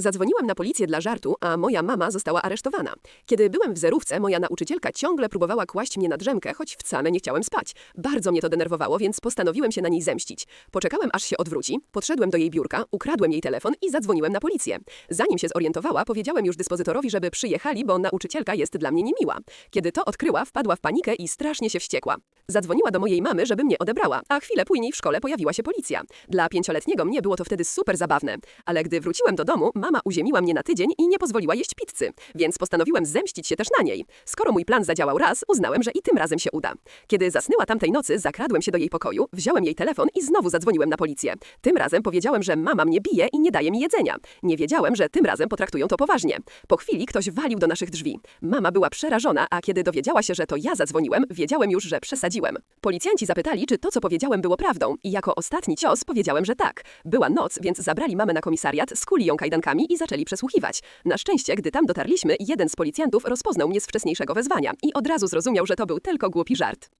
Zadzwoniłam na policję dla żartu, a moja mama została aresztowana. Kiedy byłem w zerówce, moja nauczycielka ciągle próbowała kłaść mnie na drzemkę, choć wcale nie chciałem spać. Bardzo mnie to denerwowało, więc postanowiłem się na niej zemścić. Poczekałem, aż się odwróci, podszedłem do jej biurka, ukradłem jej telefon i zadzwoniłem na policję. Zanim się zorientowała, powiedziałem już dyspozytorowi, żeby przyjechali, bo nauczycielka jest dla mnie niemiła. Kiedy to odkryła, wpadła w panikę i strasznie się wściekła. Zadzwoniła do mojej mamy, żeby mnie odebrała, a chwilę później w szkole pojawiła się policja. Dla pięcioletniego mnie było to wtedy super zabawne. Ale gdy wróciłem do domu, mama uziemiła mnie na tydzień i nie pozwoliła jeść pizzy, więc postanowiłem zemścić się też na niej. Skoro mój plan zadziałał raz, uznałem, że i tym razem się uda. Kiedy zasnęła tamtej nocy, zakradłem się do jej pokoju, wziąłem jej telefon i znowu zadzwoniłem na policję. Tym razem powiedziałem, że mama mnie bije i nie daje mi jedzenia. Nie wiedziałem, że tym razem potraktują to poważnie. Po chwili ktoś walił do naszych drzwi. Mama była przerażona, a kiedy dowiedziała się, że to ja zadzwoniłem, wiedziałem już, że przesadziłem. Policjanci zapytali, czy to, co powiedziałem, było prawdą i jako ostatni cios powiedziałem, że tak. Była noc, więc zabrali mamę na komisariat, skuli ją kajdankami i zaczęli przesłuchiwać. Na szczęście, gdy tam dotarliśmy, jeden z policjantów rozpoznał mnie z wcześniejszego wezwania i od razu zrozumiał, że to był tylko głupi żart.